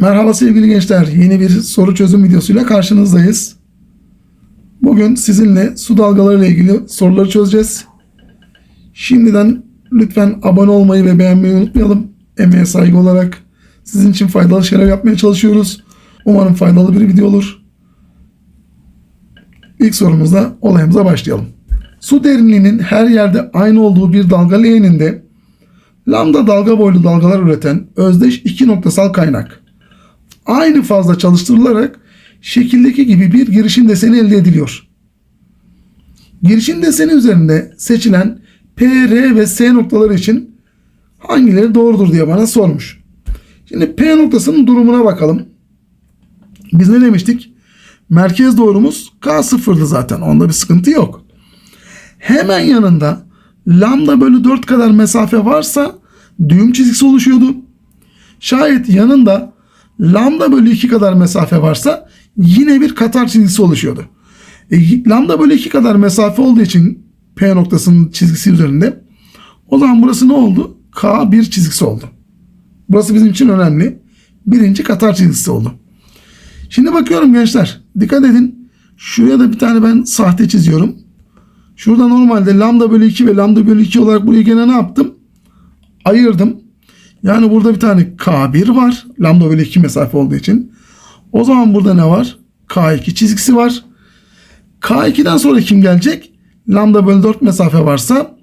Merhaba sevgili gençler. Yeni bir soru çözüm videosuyla karşınızdayız. Bugün sizinle su dalgaları ile ilgili soruları çözeceğiz. Şimdiden lütfen abone olmayı ve beğenmeyi unutmayalım. Emeğe saygı olarak sizin için faydalı şeyler yapmaya çalışıyoruz. Umarım faydalı bir video olur. İlk sorumuzda olayımıza başlayalım. Su derinliğinin her yerde aynı olduğu bir dalga leğeninde lambda dalga boylu dalgalar üreten özdeş iki noktasal kaynak aynı fazla çalıştırılarak şekildeki gibi bir girişim deseni elde ediliyor. Girişim deseni üzerinde seçilen P, R ve S noktaları için hangileri doğrudur diye bana sormuş. Şimdi P noktasının durumuna bakalım. Biz ne demiştik? Merkez doğrumuz K0'dı zaten. Onda bir sıkıntı yok. Hemen yanında lambda bölü 4 kadar mesafe varsa düğüm çizgisi oluşuyordu. Şayet yanında lambda bölü 2 kadar mesafe varsa yine bir katar çizgisi oluşuyordu. E, lambda bölü 2 kadar mesafe olduğu için P noktasının çizgisi üzerinde o zaman burası ne oldu? K1 çizgisi oldu. Burası bizim için önemli. Birinci katar çizgisi oldu. Şimdi bakıyorum gençler. Dikkat edin. Şuraya da bir tane ben sahte çiziyorum. Şurada normalde lambda bölü 2 ve lambda bölü 2 olarak burayı gene ne yaptım? Ayırdım. Yani burada bir tane K1 var. Lambda bölü 2 mesafe olduğu için. O zaman burada ne var? K2 çizgisi var. K2'den sonra kim gelecek? Lambda bölü 4 mesafe varsa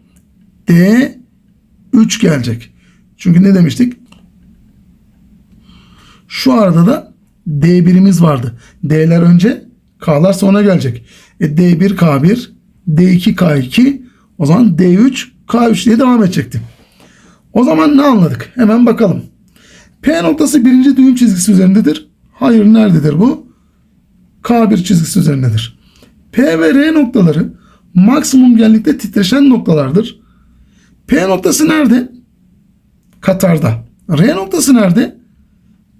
D3 gelecek. Çünkü ne demiştik? Şu arada da D1'imiz vardı. D'ler önce, K'lar sonra gelecek. E D1 K1, D2 K2, o zaman D3 K3 diye devam edecekti. O zaman ne anladık? Hemen bakalım. P noktası birinci düğüm çizgisi üzerindedir. Hayır nerededir bu? K1 çizgisi üzerindedir. P ve R noktaları maksimum genlikte titreşen noktalardır. P noktası nerede? Katarda. R noktası nerede?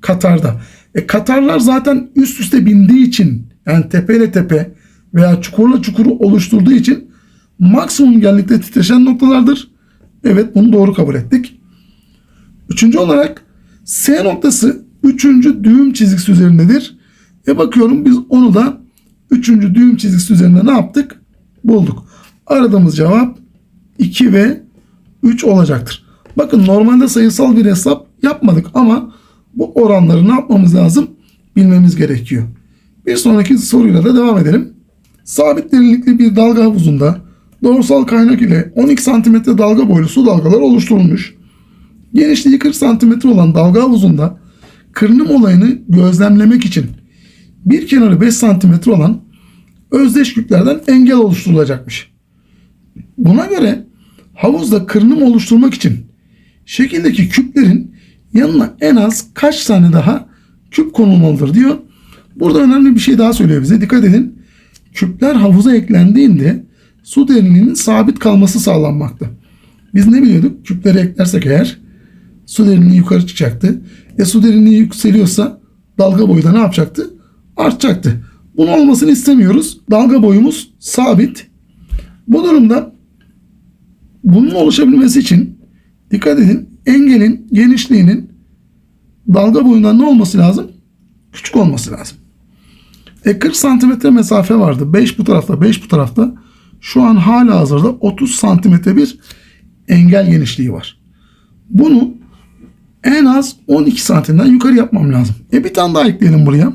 Katarda. E Katarlar zaten üst üste bindiği için yani tepeyle tepe veya çukurla çukuru oluşturduğu için maksimum genlikte titreşen noktalardır. Evet bunu doğru kabul ettik. Üçüncü olarak S noktası üçüncü düğüm çizgisi üzerindedir. E bakıyorum biz onu da üçüncü düğüm çizgisi üzerinde ne yaptık? Bulduk. Aradığımız cevap 2 ve 3 olacaktır. Bakın normalde sayısal bir hesap yapmadık ama bu oranları ne yapmamız lazım? Bilmemiz gerekiyor. Bir sonraki soruyla da devam edelim. Sabit derinlikli bir dalga havuzunda doğrusal kaynak ile 12 cm dalga boylu su dalgaları oluşturulmuş. Genişliği 40 cm olan dalga havuzunda kırınım olayını gözlemlemek için bir kenarı 5 cm olan özdeş yüklerden engel oluşturulacakmış. Buna göre havuzda kırınım oluşturmak için şekildeki küplerin yanına en az kaç tane daha küp konulmalıdır diyor. Burada önemli bir şey daha söylüyor bize. Dikkat edin. Küpler havuza eklendiğinde su derinliğinin sabit kalması sağlanmakta. Biz ne biliyorduk? Küpleri eklersek eğer su derinliği yukarı çıkacaktı. E su derinliği yükseliyorsa dalga boyu da ne yapacaktı? Artacaktı. Bunun olmasını istemiyoruz. Dalga boyumuz sabit. Bu durumda bunun oluşabilmesi için dikkat edin engelin genişliğinin dalga boyundan ne olması lazım? Küçük olması lazım. E 40 santimetre mesafe vardı. 5 bu tarafta 5 bu tarafta. Şu an hala hazırda 30 santimetre bir engel genişliği var. Bunu en az 12 santimden yukarı yapmam lazım. E bir tane daha ekleyelim buraya.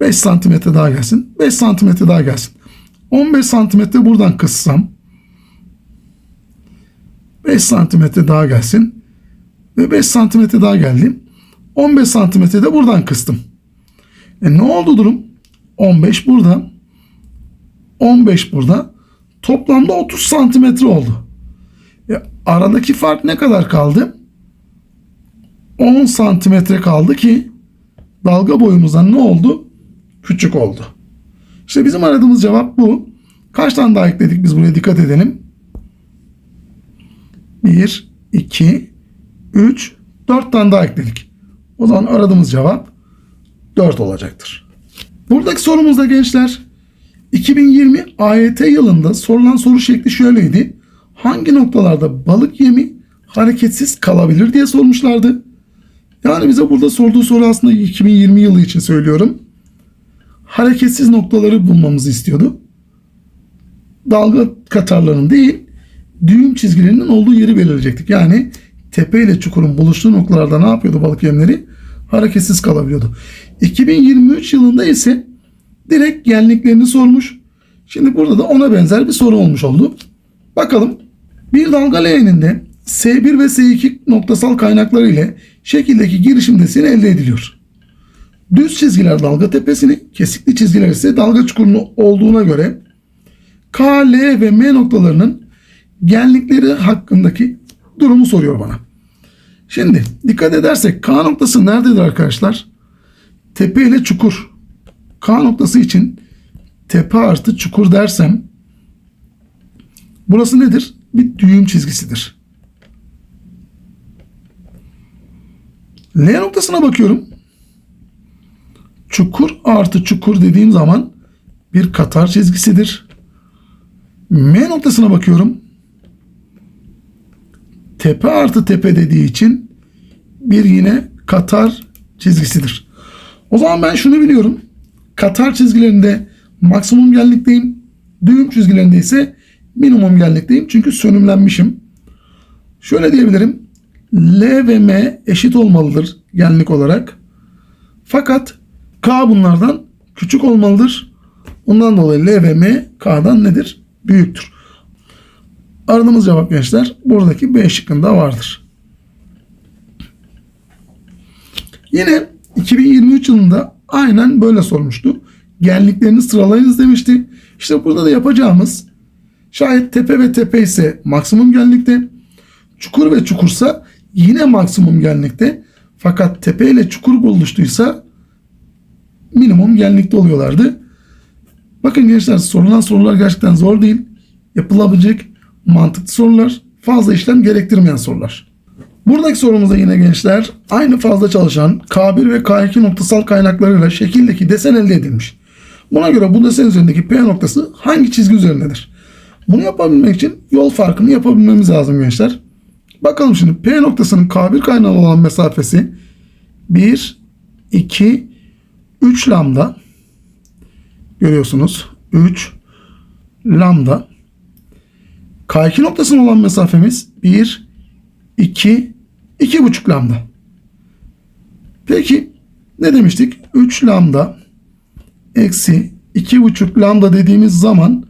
5 santimetre daha gelsin. 5 santimetre daha gelsin. 15 santimetre buradan kıssam 5 santimetre daha gelsin. Ve 5 santimetre daha geldi. 15 santimetre de buradan kıstım. E ne oldu durum? 15 burada. 15 burada. Toplamda 30 santimetre oldu. E, aradaki fark ne kadar kaldı? 10 santimetre kaldı ki dalga boyumuzdan ne oldu? Küçük oldu. İşte bizim aradığımız cevap bu. Kaç tane daha ekledik biz buraya dikkat edelim. 1, 2, 3, 4 tane daha ekledik. O zaman aradığımız cevap 4 olacaktır. Buradaki sorumuzda gençler 2020 AYT yılında sorulan soru şekli şöyleydi. Hangi noktalarda balık yemi hareketsiz kalabilir diye sormuşlardı. Yani bize burada sorduğu soru aslında 2020 yılı için söylüyorum. Hareketsiz noktaları bulmamızı istiyordu. Dalga katarlarının değil, düğüm çizgilerinin olduğu yeri belirleyecektik. Yani tepe ile çukurun buluştuğu noktalarda ne yapıyordu balık yemleri? Hareketsiz kalabiliyordu. 2023 yılında ise direkt genliklerini sormuş. Şimdi burada da ona benzer bir soru olmuş oldu. Bakalım. Bir dalga leğeninde S1 ve S2 noktasal kaynakları ile şekildeki girişim deseni elde ediliyor. Düz çizgiler dalga tepesini, kesikli çizgiler ise dalga çukurunu olduğuna göre K, L ve M noktalarının genlikleri hakkındaki durumu soruyor bana. Şimdi dikkat edersek K noktası nerededir arkadaşlar? Tepe ile çukur. K noktası için tepe artı çukur dersem burası nedir? Bir düğüm çizgisidir. L noktasına bakıyorum. Çukur artı çukur dediğim zaman bir katar çizgisidir. M noktasına bakıyorum. Tepe artı tepe dediği için bir yine katar çizgisidir. O zaman ben şunu biliyorum. Katar çizgilerinde maksimum genlikteyim. Düğüm çizgilerinde ise minimum genlikteyim. Çünkü sönümlenmişim. Şöyle diyebilirim. L ve M eşit olmalıdır genlik olarak. Fakat K bunlardan küçük olmalıdır. Ondan dolayı L ve M K'dan nedir? Büyüktür. Aradığımız cevap gençler buradaki B şıkkında vardır. Yine 2023 yılında aynen böyle sormuştu. Genliklerini sıralayınız demişti. İşte burada da yapacağımız şayet tepe ve tepe ise maksimum genlikte, çukur ve çukursa yine maksimum genlikte. Fakat tepe ile çukur buluştuysa minimum genlikte oluyorlardı. Bakın gençler sorulan sorular gerçekten zor değil. Yapılabilecek mantıklı sorular, fazla işlem gerektirmeyen sorular. Buradaki sorumuzda yine gençler aynı fazla çalışan K1 ve K2 noktasal kaynaklarıyla şekildeki desen elde edilmiş. Buna göre bu desen üzerindeki P noktası hangi çizgi üzerindedir? Bunu yapabilmek için yol farkını yapabilmemiz lazım gençler. Bakalım şimdi P noktasının K1 kaynağı olan mesafesi 1, 2, 3 lambda. Görüyorsunuz. 3 lambda. K2 noktasının olan mesafemiz 1, 2, 2,5 lambda. Peki ne demiştik? 3 lambda eksi 2,5 lambda dediğimiz zaman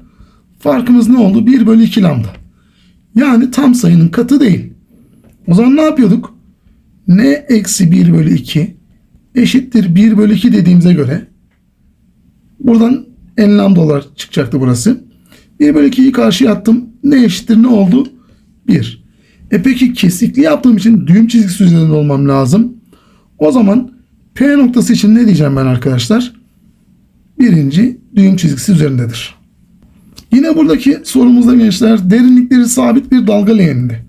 farkımız ne oldu? 1 bölü 2 lambda. Yani tam sayının katı değil. O zaman ne yapıyorduk? n eksi 1 bölü 2 eşittir 1 bölü 2 dediğimize göre buradan n lambda olarak çıkacaktı burası. 1 bölü 2'yi karşıya attım. Ne eşittir ne oldu? 1. E peki kesikli yaptığım için düğüm çizgisi üzerinde olmam lazım. O zaman P noktası için ne diyeceğim ben arkadaşlar? Birinci düğüm çizgisi üzerindedir. Yine buradaki sorumuzda gençler derinlikleri sabit bir dalga leğeninde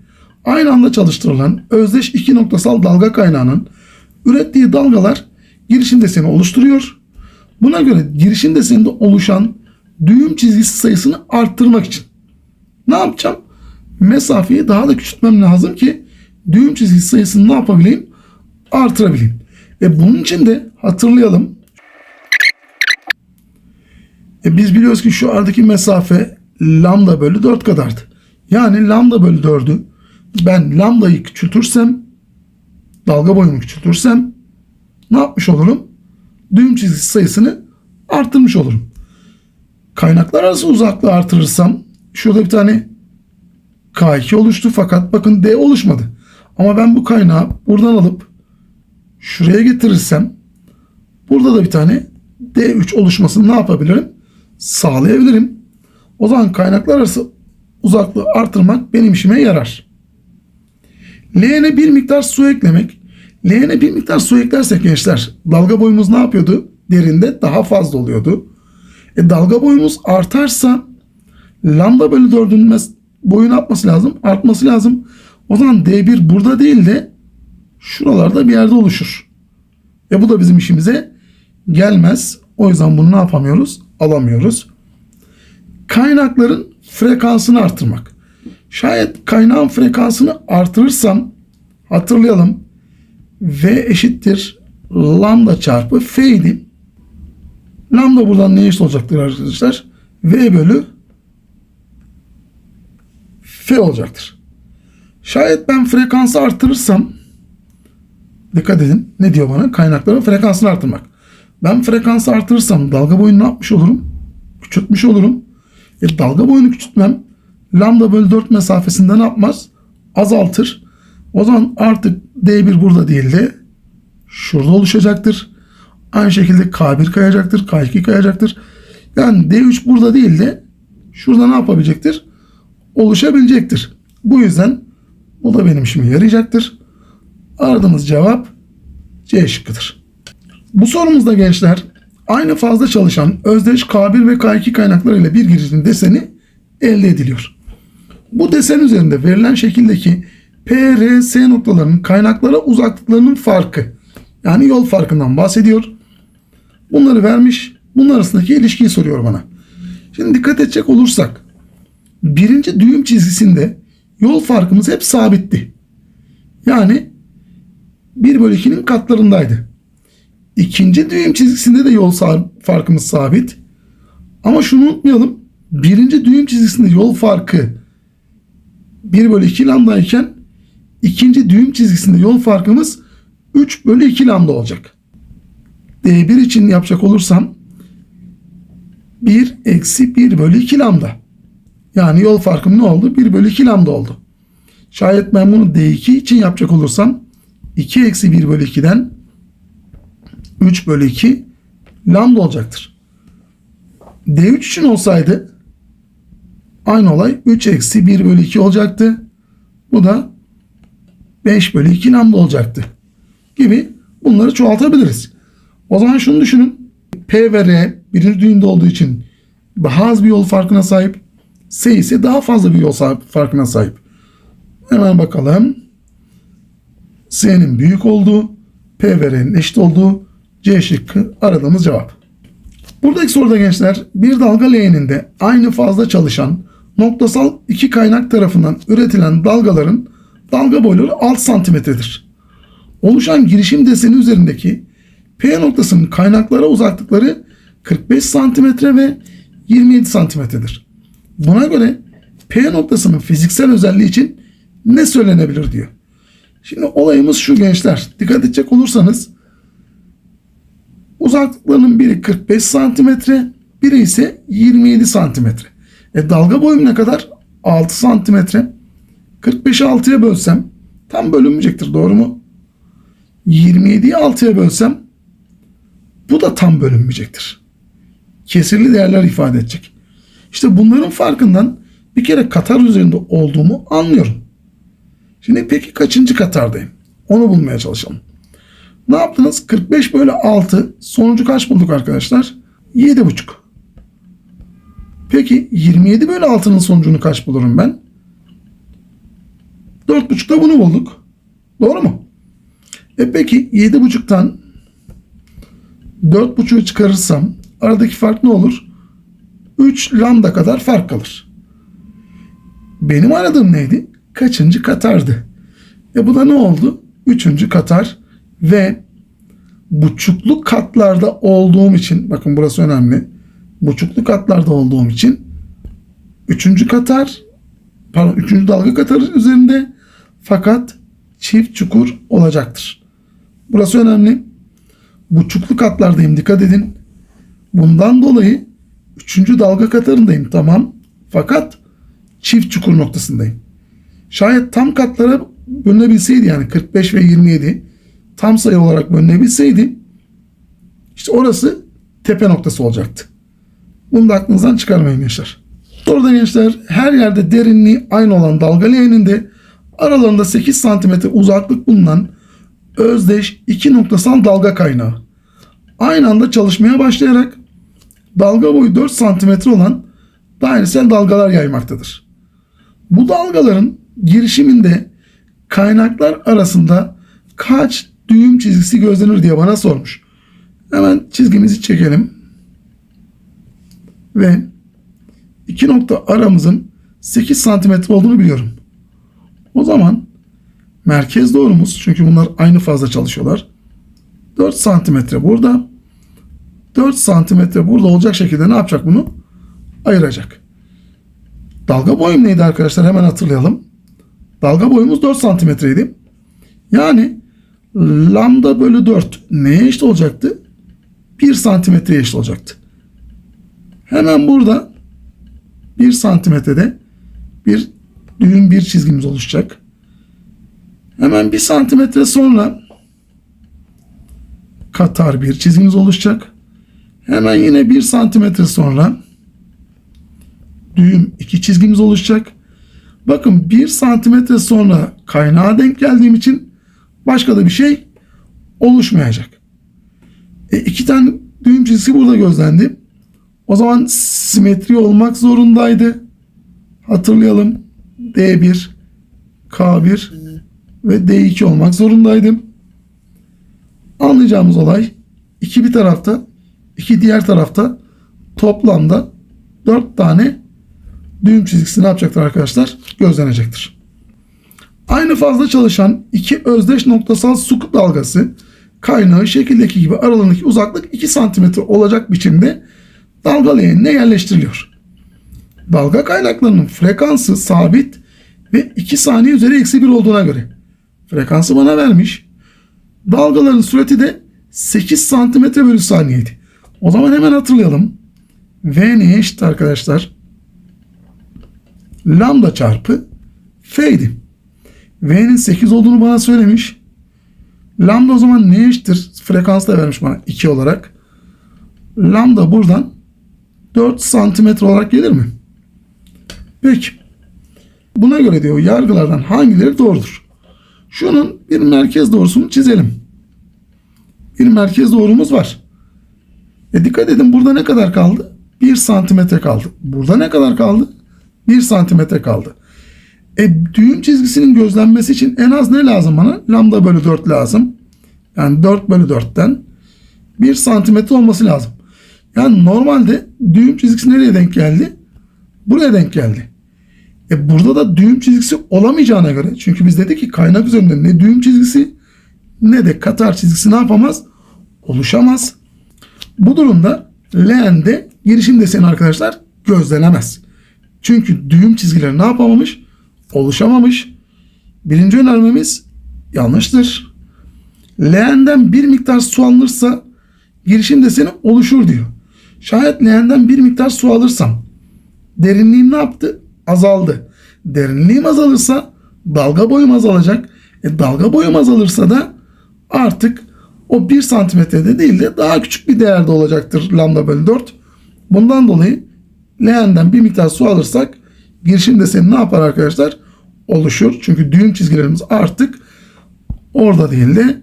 aynı anda çalıştırılan özdeş iki noktasal dalga kaynağının ürettiği dalgalar girişim deseni oluşturuyor. Buna göre girişim deseninde oluşan düğüm çizgisi sayısını arttırmak için ne yapacağım? Mesafeyi daha da küçültmem lazım ki düğüm çizgisi sayısını ne yapabileyim? Artırabileyim. Ve bunun için de hatırlayalım. E biz biliyoruz ki şu aradaki mesafe lambda bölü 4 kadardı. Yani lambda bölü 4'ü ben lambdayı küçültürsem dalga boyunu küçültürsem ne yapmış olurum? Düğüm çizgisi sayısını arttırmış olurum. Kaynaklar arası uzaklığı artırırsam şurada bir tane K2 oluştu fakat bakın D oluşmadı. Ama ben bu kaynağı buradan alıp şuraya getirirsem burada da bir tane D3 oluşmasını ne yapabilirim? Sağlayabilirim. O zaman kaynaklar arası uzaklığı artırmak benim işime yarar. Leğene bir miktar su eklemek. Leğene bir miktar su eklersek gençler dalga boyumuz ne yapıyordu? Derinde daha fazla oluyordu. E, dalga boyumuz artarsa lambda bölü 4'ün boyun atması lazım. Artması lazım. O zaman D1 burada değil de şuralarda bir yerde oluşur. E bu da bizim işimize gelmez. O yüzden bunu ne yapamıyoruz? Alamıyoruz. Kaynakların frekansını artırmak. Şayet kaynağın frekansını artırırsam hatırlayalım. V eşittir lambda çarpı F idi. Lambda buradan ne eşit olacaktır arkadaşlar? V bölü F olacaktır. Şayet ben frekansı artırırsam dikkat edin ne diyor bana? Kaynakların frekansını artırmak. Ben frekansı artırırsam dalga boyunu ne yapmış olurum? Küçültmüş olurum. E, dalga boyunu küçültmem lambda bölü 4 mesafesinde ne yapmaz? Azaltır. O zaman artık D1 burada değil de şurada oluşacaktır. Aynı şekilde K1 kayacaktır. K2 kayacaktır. Yani D3 burada değil de şurada ne yapabilecektir? Oluşabilecektir. Bu yüzden bu da benim işime yarayacaktır. Aradığımız cevap C şıkkıdır. Bu sorumuzda gençler aynı fazla çalışan özdeş K1 ve K2 kaynaklarıyla bir girişin deseni elde ediliyor. Bu desen üzerinde verilen şekildeki P, R, S noktalarının kaynaklara uzaklıklarının farkı yani yol farkından bahsediyor. Bunları vermiş. Bunlar arasındaki ilişkiyi soruyor bana. Şimdi dikkat edecek olursak birinci düğüm çizgisinde yol farkımız hep sabitti. Yani 1 bölü 2'nin katlarındaydı. İkinci düğüm çizgisinde de yol farkımız sabit. Ama şunu unutmayalım. Birinci düğüm çizgisinde yol farkı 1 bölü 2 lambda iken ikinci düğüm çizgisinde yol farkımız 3 bölü 2 lambda olacak. D1 için yapacak olursam 1 eksi 1 bölü 2 lambda. Yani yol farkım ne oldu? 1 bölü 2 lambda oldu. Şayet ben bunu D2 için yapacak olursam 2 eksi 1 bölü 2'den 3 bölü 2 lambda olacaktır. D3 için olsaydı aynı olay 3 eksi 1 bölü 2 olacaktı. Bu da 5 bölü 2 lambda olacaktı. Gibi bunları çoğaltabiliriz. O zaman şunu düşünün. P ve R birinci düğümde olduğu için daha bir yol farkına sahip. S ise daha fazla bir yol farkına sahip. Hemen bakalım. S'nin büyük olduğu, P ve R'nin eşit olduğu C şıkkı aradığımız cevap. Buradaki soruda gençler bir dalga leğeninde aynı fazla çalışan noktasal iki kaynak tarafından üretilen dalgaların dalga boyları 6 santimetredir. Oluşan girişim deseni üzerindeki P noktasının kaynaklara uzaklıkları 45 santimetre ve 27 santimetredir. Buna göre P noktasının fiziksel özelliği için ne söylenebilir diyor. Şimdi olayımız şu gençler. Dikkat edecek olursanız uzaklıklarının biri 45 santimetre, biri ise 27 santimetre. E dalga boyum ne kadar? 6 santimetre. 45'i 6'ya bölsem tam bölünmeyecektir doğru mu? 27'yi 6'ya bölsem bu da tam bölünmeyecektir. Kesirli değerler ifade edecek. İşte bunların farkından bir kere Katar üzerinde olduğumu anlıyorum. Şimdi peki kaçıncı Katar'dayım? Onu bulmaya çalışalım. Ne yaptınız? 45 bölü 6 sonucu kaç bulduk arkadaşlar? 7,5. Peki 27 bölü 6'nın sonucunu kaç bulurum ben? 4,5'da bunu bulduk. Doğru mu? E peki 7,5'tan 4,5'u çıkarırsam aradaki fark ne olur? 3 lambda kadar fark kalır. Benim aradığım neydi? Kaçıncı Katar'dı? E bu da ne oldu? Üçüncü Katar ve buçuklu katlarda olduğum için bakın burası önemli. Buçuklu katlarda olduğum için üçüncü Katar pardon üçüncü dalga Katar üzerinde fakat çift çukur olacaktır. Burası önemli. Buçuklu katlardayım dikkat edin. Bundan dolayı üçüncü dalga katarındayım tamam. Fakat çift çukur noktasındayım. Şayet tam katlara bölünebilseydi yani 45 ve 27 tam sayı olarak bölünebilseydi işte orası tepe noktası olacaktı. Bunu da aklınızdan çıkarmayın gençler. Orada gençler her yerde derinliği aynı olan dalga leğeninde aralarında 8 santimetre uzaklık bulunan özdeş iki noktasal dalga kaynağı. Aynı anda çalışmaya başlayarak dalga boyu 4 santimetre olan dairesel dalgalar yaymaktadır. Bu dalgaların girişiminde kaynaklar arasında kaç düğüm çizgisi gözlenir diye bana sormuş. Hemen çizgimizi çekelim. Ve iki nokta aramızın 8 santimetre olduğunu biliyorum. O zaman merkez doğrumuz çünkü bunlar aynı fazla çalışıyorlar. 4 santimetre burada. 4 santimetre burada olacak şekilde ne yapacak bunu? Ayıracak. Dalga boyum neydi arkadaşlar? Hemen hatırlayalım. Dalga boyumuz 4 santimetreydi. Yani lambda bölü 4 neye eşit olacaktı? 1 santimetreye eşit olacaktı. Hemen burada 1 santimetrede bir düğüm bir çizgimiz oluşacak. Hemen 1 santimetre sonra katar bir çizgimiz oluşacak. Hemen yine 1 santimetre sonra düğüm iki çizgimiz oluşacak. Bakın 1 santimetre sonra kaynağa denk geldiğim için başka da bir şey oluşmayacak. E, iki tane düğüm çizgisi burada gözlendi. O zaman simetri olmak zorundaydı. Hatırlayalım. D1, K1 ve D2 olmak zorundaydım. Anlayacağımız olay iki bir tarafta, iki diğer tarafta toplamda dört tane düğüm çizgisi ne yapacaktır arkadaşlar? Gözlenecektir. Aynı fazla çalışan iki özdeş noktasal su dalgası kaynağı şekildeki gibi aralarındaki uzaklık 2 cm olacak biçimde dalga leğenine yerleştiriliyor. Dalga kaynaklarının frekansı sabit ve 2 saniye üzeri eksi 1 olduğuna göre frekansı bana vermiş. Dalgaların sürati de 8 santimetre bölü saniyeydi. O zaman hemen hatırlayalım. V neye eşit arkadaşlar? Lambda çarpı F'ydi. V'nin 8 olduğunu bana söylemiş. Lambda o zaman neye eşittir? Frekans da vermiş bana 2 olarak. Lambda buradan 4 santimetre olarak gelir mi? Peki. Buna göre diyor yargılardan hangileri doğrudur? Şunun bir merkez doğrusunu çizelim. Bir merkez doğrumuz var. E dikkat edin burada ne kadar kaldı? 1 santimetre kaldı. Burada ne kadar kaldı? 1 santimetre kaldı. E düğüm çizgisinin gözlenmesi için en az ne lazım bana? Lambda bölü 4 lazım. Yani 4 bölü 4'ten 1 santimetre olması lazım. Yani normalde düğüm çizgisi nereye denk geldi? Buraya denk geldi. E burada da düğüm çizgisi olamayacağına göre çünkü biz dedik ki kaynak üzerinde ne düğüm çizgisi ne de katar çizgisi ne yapamaz? Oluşamaz. Bu durumda leğende girişim deseni arkadaşlar gözlenemez. Çünkü düğüm çizgileri ne yapamamış? Oluşamamış. Birinci önermemiz yanlıştır. Leğenden bir miktar su alınırsa girişim deseni oluşur diyor. Şayet leğenden bir miktar su alırsam derinliğim ne yaptı? Azaldı. Derinliğim azalırsa dalga boyum azalacak. E, dalga boyum azalırsa da artık o 1 santimetrede değil de daha küçük bir değerde olacaktır lambda bölü 4. Bundan dolayı leğenden bir miktar su alırsak girişim deseni ne yapar arkadaşlar? Oluşur. Çünkü düğüm çizgilerimiz artık orada değil de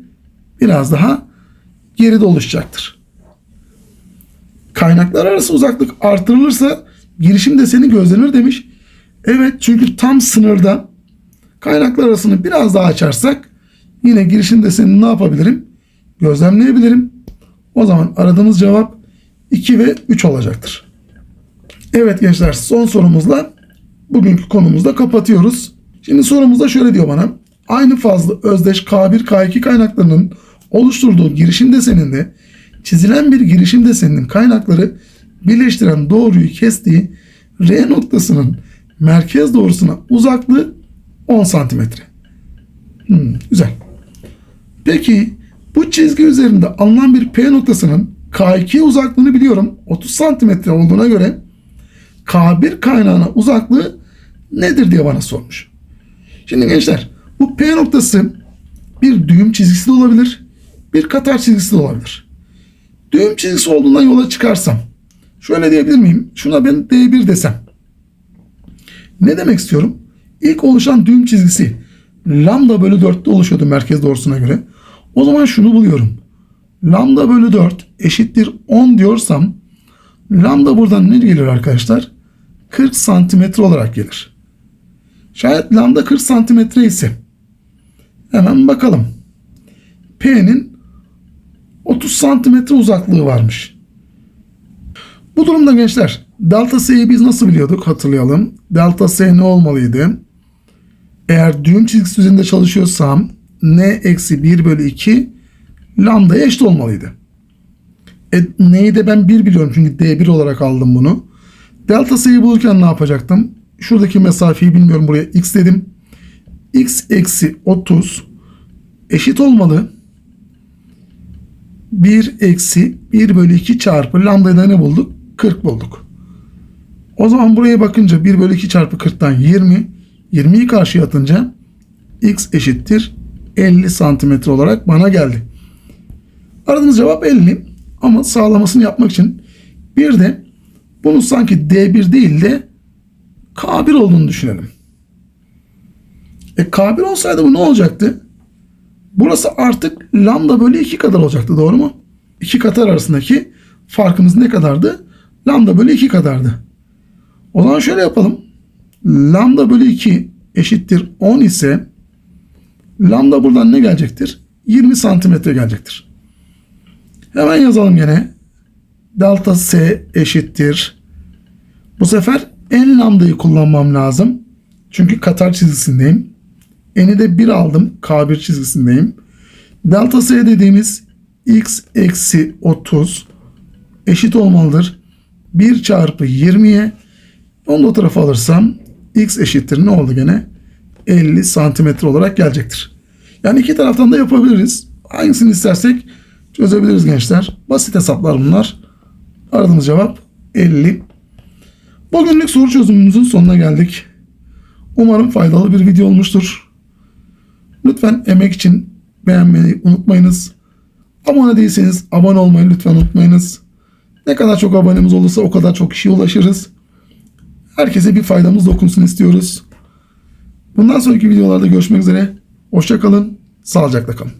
biraz daha geride oluşacaktır. Kaynaklar arası uzaklık artırılırsa girişim deseni gözlenir demiş. Evet çünkü tam sınırda kaynaklar arasını biraz daha açarsak yine girişim desenini ne yapabilirim? Gözlemleyebilirim. O zaman aradığımız cevap 2 ve 3 olacaktır. Evet gençler son sorumuzla bugünkü konumuzda kapatıyoruz. Şimdi sorumuzda şöyle diyor bana. Aynı fazla özdeş K1 K2 kaynaklarının oluşturduğu girişim deseninde çizilen bir girişim deseninin kaynakları birleştiren doğruyu kestiği R noktasının merkez doğrusuna uzaklığı 10 santimetre. Hmm, güzel. Peki bu çizgi üzerinde alınan bir P noktasının K2 uzaklığını biliyorum. 30 santimetre olduğuna göre K1 kaynağına uzaklığı nedir diye bana sormuş. Şimdi gençler bu P noktası bir düğüm çizgisi de olabilir. Bir katar çizgisi de olabilir. Düğüm çizgisi olduğundan yola çıkarsam şöyle diyebilir miyim? Şuna ben D1 desem. Ne demek istiyorum? İlk oluşan düğüm çizgisi lambda bölü 4'te oluşuyordu merkez doğrusuna göre. O zaman şunu buluyorum. Lambda bölü 4 eşittir 10 diyorsam lambda buradan ne gelir arkadaşlar? 40 santimetre olarak gelir. Şayet lambda 40 santimetre ise hemen bakalım. P'nin 30 santimetre uzaklığı varmış. Bu durumda gençler delta S'yi biz nasıl biliyorduk hatırlayalım. Delta S ne olmalıydı? Eğer düğüm çizgisi üzerinde çalışıyorsam n eksi 1 bölü 2 lambdaya eşit olmalıydı. E, neyi de ben 1 biliyorum çünkü D1 olarak aldım bunu. Delta sayı bulurken ne yapacaktım? Şuradaki mesafeyi bilmiyorum buraya x dedim. x eksi 30 eşit olmalı. 1 eksi 1 bölü 2 çarpı lambda'da ne bulduk? 40 bulduk. O zaman buraya bakınca 1 bölü 2 çarpı 40'tan 20. 20'yi karşıya atınca x eşittir 50 santimetre olarak bana geldi. Aradığımız cevap 50 ama sağlamasını yapmak için bir de bunu sanki D1 değil de K1 olduğunu düşünelim. E K1 olsaydı bu ne olacaktı? Burası artık lambda bölü 2 kadar olacaktı doğru mu? İki katlar arasındaki farkımız ne kadardı? Lambda bölü 2 kadardı. O zaman şöyle yapalım. Lambda bölü 2 eşittir 10 ise lambda buradan ne gelecektir? 20 santimetre gelecektir. Hemen yazalım yine. Delta S eşittir. Bu sefer en lambdayı kullanmam lazım. Çünkü katar çizgisindeyim. N'i de 1 aldım. K1 çizgisindeyim. Delta S dediğimiz x eksi 30 eşit olmalıdır. 1 çarpı 20'ye onu da o alırsam x eşittir ne oldu gene? 50 santimetre olarak gelecektir. Yani iki taraftan da yapabiliriz. Hangisini istersek çözebiliriz gençler. Basit hesaplar bunlar. Aradığımız cevap 50. Bugünlük soru çözümümüzün sonuna geldik. Umarım faydalı bir video olmuştur. Lütfen emek için beğenmeyi unutmayınız. Abone değilseniz abone olmayı lütfen unutmayınız. Ne kadar çok abonemiz olursa o kadar çok kişiye ulaşırız. Herkese bir faydamız dokunsun istiyoruz. Bundan sonraki videolarda görüşmek üzere. Hoşçakalın, sağlıcakla kalın.